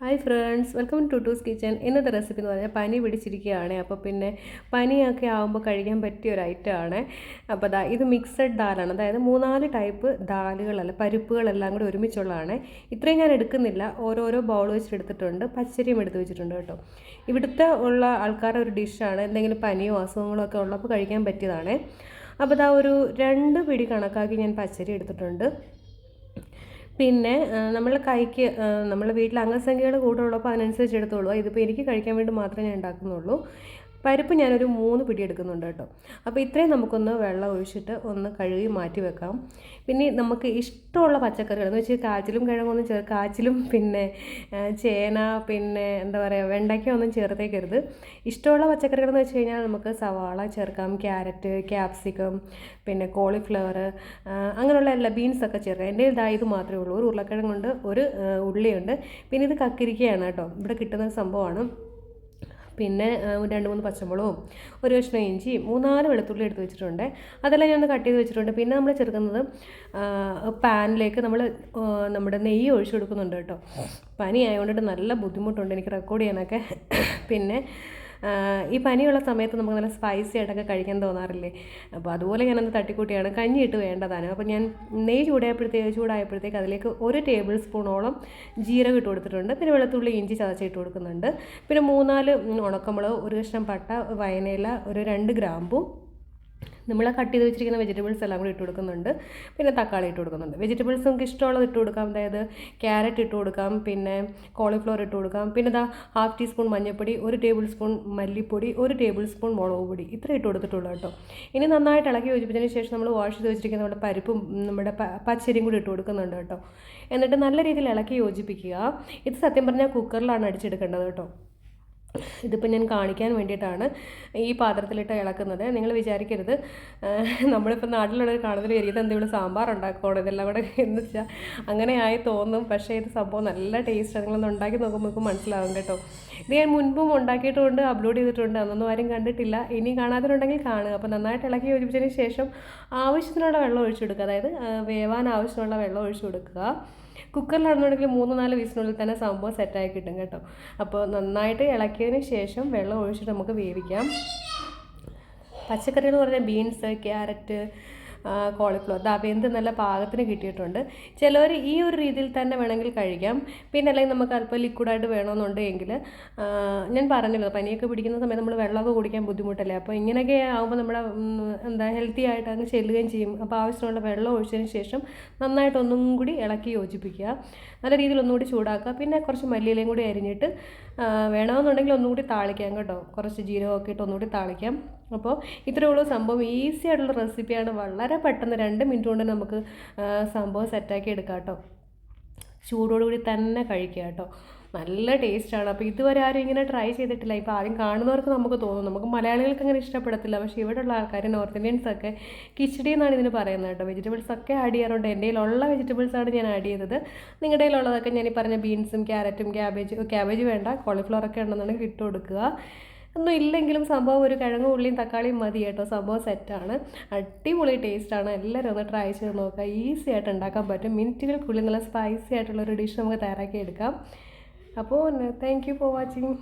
Hi friends welcome to Tooz kitchen ഇന്നത്തെ recipe എന്ന് പറഞ്ഞാൽ പനി പിടിച്ചിരിക്കുകയാണ്. അപ്പോൾ പിന്നെ പനിയൊക്കെ ആകുമ്പോൾ കഴിക്കാൻ പറ്റിയ ഒരു ഐറ്റമാണ് അപ്പോൾ ദാ ഇത് മിക്സഡ് ദാലാണ്. അതായത് മൂന്നാൽ ടൈപ്പ് ദാലുകളല്ല പരിപ്പുകളെല്ലാം കൂടി ഒരുമിച്ചുള്ളതാണ്. ഇത്രയും ഞാൻ എടുക്കുന്നില്ല. ഓരോരോ ബൗൾ വെച്ചിട്ട് എടുത്തിട്ടുണ്ട്. പച്ചരിയും എടുത്ത് വെച്ചിട്ടുണ്ട് കേട്ടോ. ഇവിടുത്തെ ഉള്ള ആൾക്കാരുടെ ഒരു ഡിഷാണ് എന്തെങ്കിലും പനിയോ അസുഖങ്ങളോ ഒക്കെ ഉള്ളപ്പോൾ കഴിക്കാൻ പറ്റിയതാണ്. അപ്പോൾ ദാ ഒരു രണ്ട് പിടി കണക്കാക്കി ഞാൻ പച്ചരി എടുത്തിട്ടുണ്ട്. പിന്നെ നമ്മൾ കൈക്ക് നമ്മൾ വീട്ടിൽ അംഗസംഖ്യകൾ കൂടുതലുള്ളപ്പോൾ അതിനനുസരിച്ച് എടുത്തോളൂ. ഇതിപ്പോൾ എനിക്ക് കഴിക്കാൻ വേണ്ടി മാത്രമേ ഞാൻ ഉണ്ടാക്കുന്നുള്ളൂ. പരിപ്പ് ഞാനൊരു മൂന്ന് പിടി എടുക്കുന്നുണ്ട് കേട്ടോ. അപ്പോൾ ഇത്രയും നമുക്കൊന്ന് വെള്ളം ഒഴിച്ചിട്ട് ഒന്ന് കഴുകി മാറ്റി വെക്കാം. പിന്നെ നമുക്ക് ഇഷ്ടമുള്ള പച്ചക്കറികൾ എന്ന് വെച്ചാൽ കാച്ചിലും കിഴങ്ങൊന്നും ചേർ കാച്ചിലും പിന്നെ ചേന പിന്നെ എന്താ പറയുക വെണ്ടയ്ക്ക ഒന്നും ചേർത്തേക്കരുത്. ഇഷ്ടമുള്ള പച്ചക്കറികൾ എന്ന് വെച്ച് കഴിഞ്ഞാൽ നമുക്ക് സവാള ചേർക്കാം ക്യാരറ്റ് ക്യാപ്സിക്കം പിന്നെ കോളിഫ്ലവർ അങ്ങനെയുള്ള എല്ലാ ബീൻസൊക്കെ ചേർക്കാം. എന്റെ ഇതാ ഇത് മാത്രമേ ഉള്ളൂ. ഒരു ഉരുളക്കിഴങ്ങുണ്ട് ഒരു ഉള്ളിയുണ്ട്. പിന്നെ ഇത് കക്കിരിക്കയാണ് കേട്ടോ. ഇവിടെ കിട്ടുന്ന സംഭവമാണ്. പിന്നെ രണ്ട് മൂന്ന് പച്ചമുളകും ഒരു കഷ്ണം ഇഞ്ചി മൂന്നാൽ വെളുത്തുള്ളി എടുത്ത് വെച്ചിട്ടുണ്ട്. അതെല്ലാം ഞാൻ കട്ട് ചെയ്ത് വെച്ചിട്ടുണ്ട്. പിന്നെ നമ്മൾ ചേർക്കുന്നത് പാനിലേക്ക് നമ്മൾ നമ്മുടെ നെയ്യ് ഒഴിച്ചു കൊടുക്കുന്നുണ്ട് കേട്ടോ. പനി ആയതുകൊണ്ടിട്ട് നല്ല ബുദ്ധിമുട്ടുണ്ട്. എനിക്ക് റെക്കോർഡ് ചെയ്യാനൊക്കെ. പിന്നെ ഈ പനിയുള്ള സമയത്ത് നമുക്ക് നല്ല സ്പൈസി ആയിട്ടൊക്കെ കഴിക്കാൻ തോന്നാറില്ലേ? അപ്പോൾ അതുപോലെ ഞാനൊന്ന് തട്ടിക്കൂട്ടിയാണ്. കഞ്ഞിയിട്ട് വേണ്ടതാണ്. അപ്പോൾ ഞാൻ നെയ്യ് ചൂടായപ്പോഴത്തേക്ക് ചൂടായപ്പോഴത്തേക്ക് അതിലേക്ക് ഒരു ടേബിൾ സ്പൂണോളം ജീരകം ഇട്ട് കൊടുത്തിട്ടുണ്ട്. പിന്നെ വെള്ളത്തുള്ളി ഇഞ്ചി ചതച്ചിട്ട് കൊടുക്കുന്നുണ്ട്. പിന്നെ മൂന്നാൽ ഉണക്കമുളക് ഒരു കഷ്ണം പട്ട വയനയില ഒരു രണ്ട് ഗ്രാമ്പും നമ്മൾ കട്ട് ചെയ്ത് വെച്ചിരിക്കുന്ന വെജിറ്റബിൾസ് എല്ലാം കൂടി ഇട്ട് കൊടുക്കുന്നുണ്ട്. പിന്നെ തക്കാളി ഇട്ട് കൊടുക്കുന്നുണ്ട്. വെജിറ്റബിൾസ് നമുക്ക് ഇഷ്ടമുള്ളത് ഇട്ട് കൊടുക്കാം. അതായത് ക്യാരറ്റ് ഇട്ട് കൊടുക്കാം. പിന്നെ കോളിഫ്ലവർ ഇട്ട് കൊടുക്കാം. പിന്നെ ഇതാ ഹാഫ് ടീസ്പൂൺ മഞ്ഞൾപ്പൊടി ഒരു ടേബിൾ സ്പൂൺ മല്ലിപ്പൊടി ഒരു ടേബിൾ സ്പൂൺ മുളക് പൊടി. ഇത്ര ഇട്ട് കൊടുത്തിട്ടുള്ളൂ കേട്ടോ. ഇനി നന്നായിട്ട് ഇളക്കി യോജിപ്പിച്ചതിന് ശേഷം നമ്മൾ വാഷ് ചെയ്ത് വെച്ചിരിക്കുന്ന നമ്മുടെ പരിപ്പും നമ്മുടെ പച്ചരിയും കൂടി ഇട്ട് കൊടുക്കുന്നുണ്ട് കേട്ടോ. എന്നിട്ട് നല്ല രീതിയിൽ ഇളക്കി യോജിപ്പിക്കുക. ഇത് സത്യം പറഞ്ഞാൽ കുക്കറിലാണ് അടിച്ചെടുക്കേണ്ടത് കേട്ടോ. ഇതിപ്പോൾ ഞാൻ കാണിക്കാൻ വേണ്ടിയിട്ടാണ് ഈ പാത്രത്തിലിട്ട് ഇളക്കുന്നത്. നിങ്ങൾ വിചാരിക്കരുത്. നമ്മളിപ്പോൾ നാട്ടിലുള്ളവർ കാണുന്നതിൽ എരിയത് എന്തെങ്കിലും സാമ്പാർ ഉണ്ടാക്കുകയാണ് ഇതെല്ലാം കൂടെ എന്ന് വെച്ചാൽ അങ്ങനെ ആയി തോന്നും. പക്ഷേ ഇത് സംഭവം നല്ല ടേസ്റ്റ് നിങ്ങളൊന്ന് ഉണ്ടാക്കി നോക്കുമ്പോൾ നമുക്ക് മനസ്സിലാവും കേട്ടോ. ഇത് ഞാൻ മുൻപും ഉണ്ടാക്കിയിട്ടുണ്ട് അപ്ലോഡ് ചെയ്തിട്ടുണ്ട്. അന്നൊന്നും ആരും കണ്ടിട്ടില്ല. ഇനി കാണാതിരുണ്ടെങ്കിൽ കാണുക. അപ്പോൾ നന്നായിട്ട് ഇളക്കി യോജിച്ചതിന് ശേഷം ആവശ്യത്തിനുള്ള വെള്ളം ഒഴിച്ചു കൊടുക്കുക. അതായത് വേവാൻ ആവശ്യമുള്ള വെള്ളം ഒഴിച്ചു കൊടുക്കുക. കുക്കറിലാണെന്നുണ്ടെങ്കിൽ മൂന്ന് നാല് വീസിനുള്ളിൽ തന്നെ സംഭവം സെറ്റായി കിട്ടും കേട്ടോ. അപ്പോൾ നന്നായിട്ട് ഇളക്കിയതിന് ശേഷം വെള്ളം ഒഴിച്ചിട്ട് നമുക്ക് വേവിക്കാം. പച്ചക്കറികൾ എന്ന് പറഞ്ഞാൽ ബീൻസ് ക്യാരറ്റ് കോളിഫ്ലവർ ദാ വെന്ത് നല്ല പാകത്തിന് കിട്ടിയിട്ടുണ്ട്. ചിലവർ ഈ ഒരു രീതിയിൽ തന്നെ വേണമെങ്കിൽ കഴിക്കാം. പിന്നെ അല്ലെങ്കിൽ നമുക്ക് അല്പം ലിക്വിഡായിട്ട് വേണമെന്നുണ്ടെങ്കിൽ ഞാൻ പറഞ്ഞല്ലോ പനിയൊക്കെ പിടിക്കുന്ന സമയത്ത് നമ്മൾ വെള്ളമൊക്കെ കുടിക്കാൻ ബുദ്ധിമുട്ടല്ലേ? അപ്പോൾ ഇങ്ങനെയൊക്കെ ആകുമ്പോൾ നമ്മുടെ എന്താ ഹെൽത്തി ആയിട്ട് അങ്ങ് ചെല്ലുകയും ചെയ്യും. അപ്പോൾ ആവശ്യമുള്ള വെള്ളം ഒഴിച്ചതിന് ശേഷം നന്നായിട്ട് ഒന്നും കൂടി ഇളക്കി യോജിപ്പിക്കുക. നല്ല രീതിയിൽ ഒന്നുകൂടി ചൂടാക്കുക. പിന്നെ കുറച്ച് മല്ലിയിലയും കൂടി അരിഞ്ഞിട്ട് വേണമെന്നുണ്ടെങ്കിൽ ഒന്നുകൂടി താളിക്കാം കേട്ടോ. കുറച്ച് ജീരകമൊക്കെ ഇട്ട് ഒന്നുകൂടി താളിക്കാം. അപ്പോൾ ഇത്രയേ ഉള്ളൂ. സംഭവം ഈസി ആയിട്ടുള്ള റെസിപ്പിയാണ് വളരെ പെട്ടെന്ന് രണ്ട് മിനിറ്റ് കൊണ്ട് നമുക്ക് സംഭവം സെറ്റാക്കി എടുക്കാം കേട്ടോ. ചൂടോടുകൂടി തന്നെ കഴിക്കുക കേട്ടോ. നല്ല ടേസ്റ്റാണ് അപ്പോൾ ഇതുവരെ ആരും ഇങ്ങനെ ട്രൈ ചെയ്തിട്ടില്ല. ഇപ്പോൾ ആരും കാണുന്നവർക്ക് നമുക്ക് തോന്നും. നമുക്ക് മലയാളികൾക്ക് അങ്ങനെ ഇഷ്ടപ്പെടത്തില്ല. പക്ഷേ ഇവിടെയുള്ള ആൾക്കാർ നോർത്ത് ഇന്ത്യൻസൊക്കെ കിച്ചടി എന്നാണ് ഇതിന് പറയുന്നത് കേട്ടോ. വെജിറ്റബിൾസ് ഒക്കെ ആഡ് ചെയ്യാറുണ്ട്. എന്റെ കയ്യിലുള്ള വെജിറ്റബിൾസാണ് ഞാൻ ആഡ് ചെയ്തത്. നിങ്ങളുടെ കയ്യിലുള്ളതൊക്കെ ഞാൻ ഈ പറഞ്ഞ ബീൻസും ക്യാരറ്റും ക്യാബേജ് ക്യാബേജ് വേണ്ട. കോളിഫ്ലവർ ഒക്കെ ഉണ്ടെന്നുണ്ടെങ്കിൽ ഇട്ട് കൊടുക്കുക. ഒന്നും ഇല്ലെങ്കിലും സംഭവം ഒരു കിഴങ്ങും ഉള്ളിയും തക്കാളിയും മതി കേട്ടോ. സംഭവം സെറ്റാണ് അടിപൊളി ടേസ്റ്റാണ് എല്ലാവരും ഒന്ന് ട്രൈ ചെയ്ത് നോക്കുക ഈസി ആയിട്ട് ഉണ്ടാക്കാൻ പറ്റും. മിനിറ്റുകൾക്കുള്ളിൽ നല്ല സ്പൈസി ആയിട്ടുള്ള ഒരു ഡിഷ് നമുക്ക് തയ്യാറാക്കി എടുക്കാം. അപ്പോൾ താങ്ക് യു ഫോർ വാച്ചിങ്